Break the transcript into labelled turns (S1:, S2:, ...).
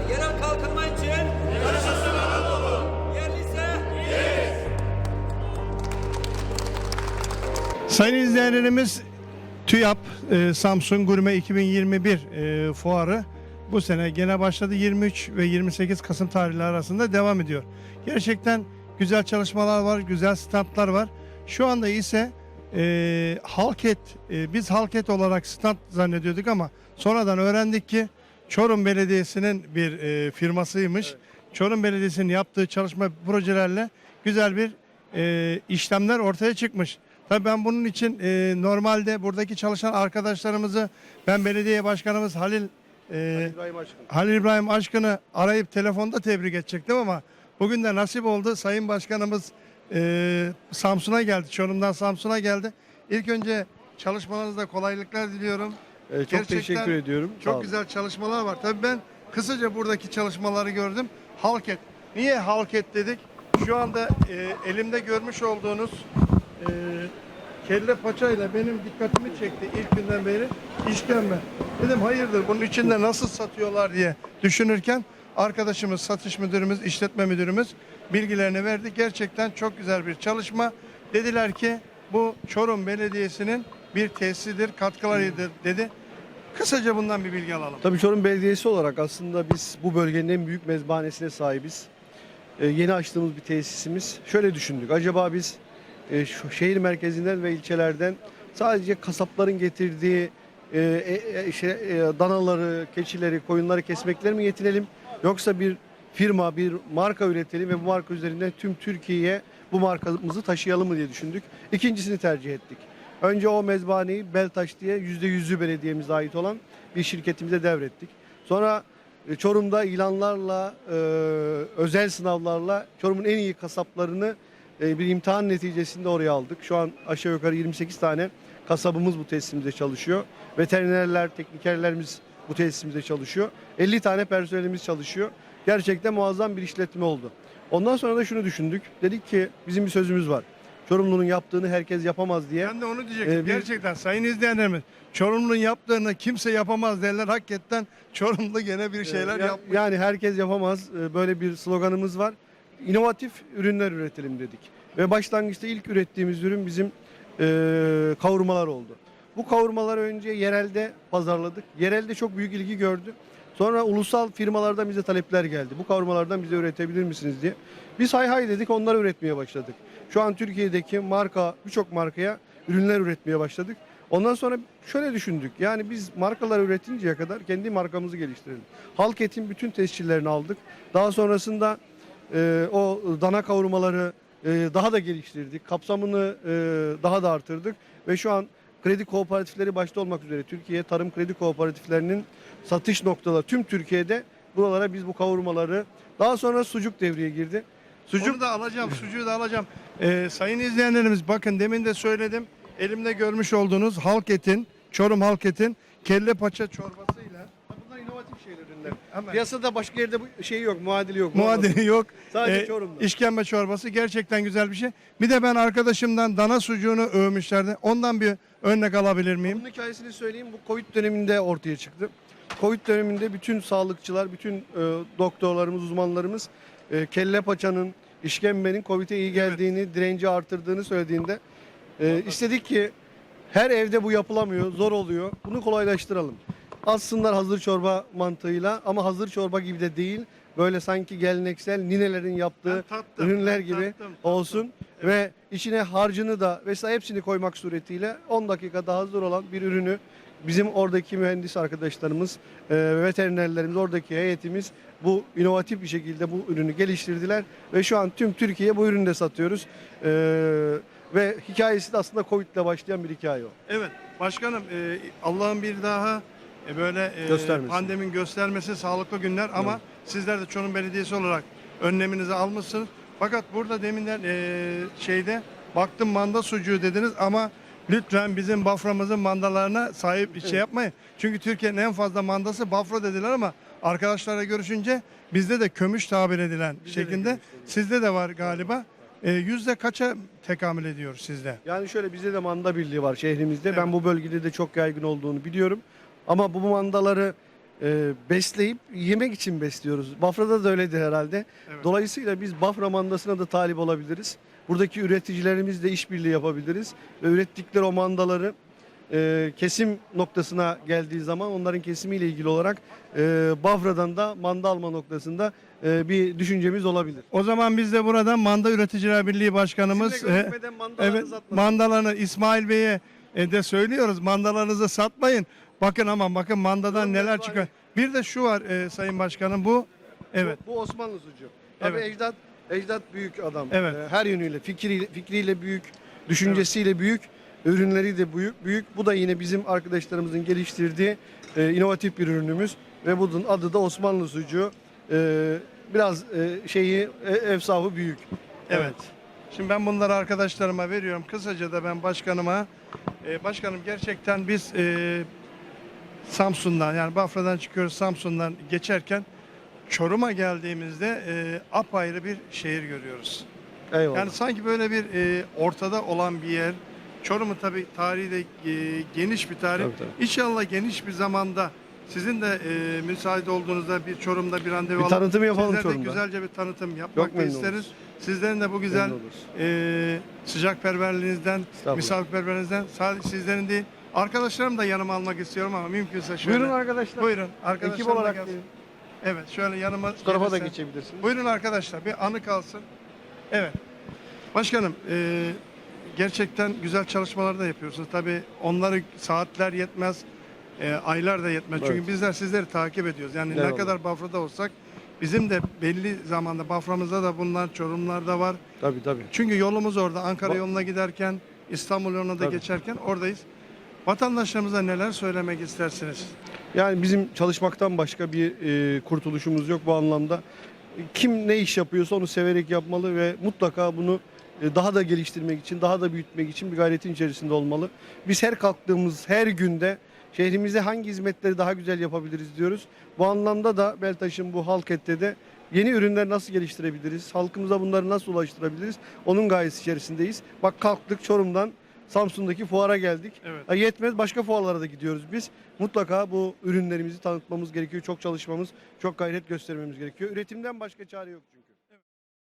S1: yerel kalkınma için yaşasın Anadolu. Yerliyse
S2: Sayın izleyenlerimiz TÜYAP e, Samsun Gurme 2021 e, fuarı bu sene gene başladı 23 ve 28 Kasım tarihleri arasında devam ediyor. Gerçekten güzel çalışmalar var, güzel standlar var. Şu anda ise e, Halket, e, biz Halket olarak stand zannediyorduk ama sonradan öğrendik ki Çorum Belediyesi'nin bir e, firmasıymış. Çorum Belediyesi'nin yaptığı çalışma projelerle güzel bir e, işlemler ortaya çıkmış. Tabii ben bunun için e, normalde buradaki çalışan arkadaşlarımızı ben belediye başkanımız Halil e,
S3: İbrahim Aşkın.
S2: Halil İbrahim Aşkın'ı arayıp telefonda tebrik edecektim ama bugün de nasip oldu. Sayın Başkanımız e, Samsun'a geldi. Çorum'dan Samsun'a geldi. İlk önce çalışmalarınızda kolaylıklar diliyorum.
S3: Ee, çok
S2: Gerçekten
S3: teşekkür ediyorum.
S2: Çok güzel çalışmalar var. Tabii ben kısaca buradaki çalışmaları gördüm. Halket. Niye halket dedik? Şu anda e, elimde görmüş olduğunuz e, kelle paçayla benim dikkatimi çekti ilk günden beri işkembe. Dedim hayırdır bunun içinde nasıl satıyorlar diye düşünürken arkadaşımız, satış müdürümüz, işletme müdürümüz bilgilerini verdi. Gerçekten çok güzel bir çalışma. Dediler ki bu Çorum Belediyesi'nin bir tesisidir, katkılarıdır dedi. Kısaca bundan bir bilgi alalım.
S3: Tabii Çorum Belediyesi olarak aslında biz bu bölgenin en büyük mezbahanesine sahibiz. Ee, yeni açtığımız bir tesisimiz. Şöyle düşündük. Acaba biz e, şu şehir merkezinden ve ilçelerden sadece kasapların getirdiği e, e, şey, e, danaları, keçileri, koyunları kesmekler mi yetinelim? Yoksa bir firma, bir marka üretelim ve bu marka üzerinden tüm Türkiye'ye bu markamızı taşıyalım mı diye düşündük. İkincisini tercih ettik. Önce o mezbahaneyi Beltaş diye %100'ü belediyemize ait olan bir şirketimize devrettik. Sonra e, Çorum'da ilanlarla, e, özel sınavlarla Çorum'un en iyi kasaplarını e, bir imtihan neticesinde oraya aldık. Şu an aşağı yukarı 28 tane kasabımız bu tesisimizde çalışıyor. Veterinerler, teknikerlerimiz bu tesisimizde çalışıyor. 50 tane personelimiz çalışıyor. Gerçekten muazzam bir işletme oldu. Ondan sonra da şunu düşündük. Dedik ki bizim bir sözümüz var. Çorumlu'nun yaptığını herkes yapamaz diye.
S2: Ben de onu diyecektim.
S3: Ee, bir-
S2: Gerçekten sayın izleyenlerimiz Çorumlu'nun yaptığını kimse yapamaz derler. Hakikaten Çorumlu gene bir şeyler
S3: Ee, ya-
S2: yapmış.
S3: Yani herkes yapamaz. Ee, Böyle bir sloganımız var. İnovatif ürünler üretelim dedik. Ve başlangıçta ilk ürettiğimiz ürün bizim e, kavurmalar oldu. Bu kavurmaları önce yerelde pazarladık. Yerelde çok büyük ilgi gördü. Sonra ulusal firmalardan bize talepler geldi. Bu kavurmalardan bize üretebilir misiniz diye. Biz hay hay dedik onları üretmeye başladık. Şu an Türkiye'deki marka birçok markaya ürünler üretmeye başladık. Ondan sonra şöyle düşündük. Yani biz markalar üretinceye kadar kendi markamızı geliştirelim. Halk etin bütün tescillerini aldık. Daha sonrasında e, o dana kavurmaları e, daha da geliştirdik. Kapsamını e, daha da artırdık. Ve şu an kredi kooperatifleri başta olmak üzere Türkiye Tarım Kredi Kooperatiflerinin satış noktaları tüm Türkiye'de buralara biz bu kavurmaları daha sonra sucuk devreye girdi. Sucuk
S2: Sucuk da alacağım, sucuğu da alacağım. Ee, sayın izleyenlerimiz bakın demin de söyledim. Elimde görmüş olduğunuz halk etin, Çorum halk etin kelle paça çorbasıyla
S3: bunlar inovatif şeyler ürünler.
S2: hemen
S3: Piyasada başka yerde bu şey yok, muadili yok.
S2: muadili yok.
S3: Sadece
S2: Ee,
S3: Çorum'da.
S2: işkembe çorbası gerçekten güzel bir şey. Bir de ben arkadaşımdan dana sucuğunu övmüşlerdi. Ondan bir örnek alabilir miyim?
S3: Bunun hikayesini söyleyeyim. Bu Covid döneminde ortaya çıktı. Covid döneminde bütün sağlıkçılar, bütün e, doktorlarımız, uzmanlarımız e, kelle paçanın, işkembenin Covid'e iyi geldiğini, direnci artırdığını söylediğinde e, istedik ki her evde bu yapılamıyor, zor oluyor. Bunu kolaylaştıralım. Alsınlar hazır çorba mantığıyla ama hazır çorba gibi de değil. Böyle sanki geleneksel ninelerin yaptığı
S2: tattım,
S3: ürünler gibi
S2: tattım, tattım.
S3: olsun ve içine harcını da vesaire hepsini koymak suretiyle 10 dakikada hazır olan bir ürünü bizim oradaki mühendis arkadaşlarımız, e, veterinerlerimiz, oradaki heyetimiz bu inovatif bir şekilde bu ürünü geliştirdiler ve şu an tüm Türkiye'ye bu ürünü de satıyoruz. E, ve hikayesi de aslında Covid ile başlayan bir hikaye o.
S2: Evet başkanım e, Allah'ın bir daha e, böyle e,
S3: Göstermesin.
S2: pandemin göstermesi sağlıklı günler ama sizler de Çorum Belediyesi olarak önleminizi almışsınız. Fakat burada deminden e, şeyde baktım manda sucuğu dediniz ama lütfen bizim Bafra'mızın mandalarına sahip şey yapmayın. Çünkü Türkiye'nin en fazla mandası Bafra dediler ama arkadaşlarla görüşünce bizde de kömüş tabir edilen
S3: Bizde de
S2: şeklinde
S3: kömüş dediler.
S2: sizde de var galiba. E, yüzde kaça tekamül ediyor sizde?
S3: Yani şöyle bizde de manda birliği var şehrimizde.
S2: Evet.
S3: Ben bu bölgede de çok yaygın olduğunu biliyorum. Ama bu mandaları e, besleyip yemek için besliyoruz. Bafra'da da öyledir herhalde.
S2: Evet.
S3: Dolayısıyla biz Bafra mandasına da talip olabiliriz. Buradaki üreticilerimizle işbirliği yapabiliriz. Ve ürettikleri o mandaları e, kesim noktasına geldiği zaman onların kesimiyle ilgili olarak e, Bafra'dan da manda alma noktasında e, bir düşüncemiz olabilir.
S2: O zaman biz de buradan Manda Üreticiler Birliği Başkanımız e,
S3: mandalarınızı
S2: evet mandalarını İsmail Bey'e e, de söylüyoruz. Mandalarınızı satmayın. Bakın aman bakın mandadan
S3: Bunlar
S2: neler
S3: var
S2: çıkıyor. Bir de şu var e, Sayın Başkanım bu evet.
S3: Bu, bu Osmanlı sucuğu. Tabii
S2: Evet.
S3: Ecdat Ecdat büyük adam.
S2: Evet.
S3: Ee, her yönüyle, fikriyle, fikriyle büyük, düşüncesiyle büyük, ürünleri de büyük. Büyük. Bu da yine bizim arkadaşlarımızın geliştirdiği e, inovatif bir ürünümüz ve bunun adı da Osmanlı sucuğu. Ee, biraz e, şeyi e, efsafı büyük.
S2: Evet. Şimdi ben bunları arkadaşlarıma veriyorum. Kısaca da ben başkanıma e, başkanım gerçekten biz e, Samsun'dan yani Bafra'dan çıkıyoruz Samsun'dan geçerken Çorum'a geldiğimizde e, apayrı bir şehir görüyoruz.
S3: Eyvallah.
S2: Yani sanki böyle bir e, ortada olan bir yer. Çorum'un tabii tarihi de e, geniş bir tarih.
S3: Tabii, tabii.
S2: İnşallah geniş bir zamanda sizin de e, müsait olduğunuzda bir Çorum'da bir randevu
S3: Bir
S2: alıp
S3: tanıtım yapalım
S2: sizler de
S3: Çorum'da.
S2: güzelce bir tanıtım yapmak da
S3: memnun
S2: isteriz.
S3: oluruz.
S2: Sizlerin de bu güzel
S3: Memnun oluruz.
S2: e, sıcakperverliğinizden,
S3: Estağfurullah.
S2: misafirperverliğinizden sadece sizlerin değil arkadaşlarım da yanıma almak istiyorum ama mümkünse şöyle.
S3: Buyurun arkadaşlar.
S2: Buyurun. Arkadaşlarım
S3: Ekip
S2: da
S3: olarak
S2: gelsin.
S3: gelin.
S2: Evet şöyle yanıma
S3: Bu tarafa da
S2: gelirse-
S3: geçebilirsiniz.
S2: Buyurun arkadaşlar bir anı kalsın. Evet. Başkanım e, gerçekten güzel çalışmalar da yapıyorsunuz. Tabii onları saatler yetmez, e, aylar da yetmez. Çünkü
S3: Evet.
S2: bizler sizleri takip ediyoruz. Yani ne
S3: Eyvallah.
S2: kadar Bafra'da olsak bizim de belli zamanda Bafra'mızda da bulunan Çorumlar'da var.
S3: Tabii tabii.
S2: Çünkü yolumuz orada. Ankara
S3: Ba-
S2: yoluna giderken, İstanbul yoluna da
S3: Tabii.
S2: geçerken oradayız. Vatandaşlarımıza neler söylemek istersiniz?
S3: Yani bizim çalışmaktan başka bir e, kurtuluşumuz yok bu anlamda. Kim ne iş yapıyorsa onu severek yapmalı ve mutlaka bunu e, daha da geliştirmek için, daha da büyütmek için bir gayretin içerisinde olmalı. Biz her kalktığımız her günde şehrimize hangi hizmetleri daha güzel yapabiliriz diyoruz. Bu anlamda da Beltaş'ın bu Halket'te de yeni ürünler nasıl geliştirebiliriz, halkımıza bunları nasıl ulaştırabiliriz onun gayesi içerisindeyiz. Bak kalktık Çorum'dan Samsun'daki fuara geldik.
S2: Evet.
S3: Ha, Yetmez başka fuarlara da gidiyoruz biz. Mutlaka bu ürünlerimizi tanıtmamız gerekiyor. Çok çalışmamız, çok gayret göstermemiz gerekiyor. Üretimden başka çare yok çünkü.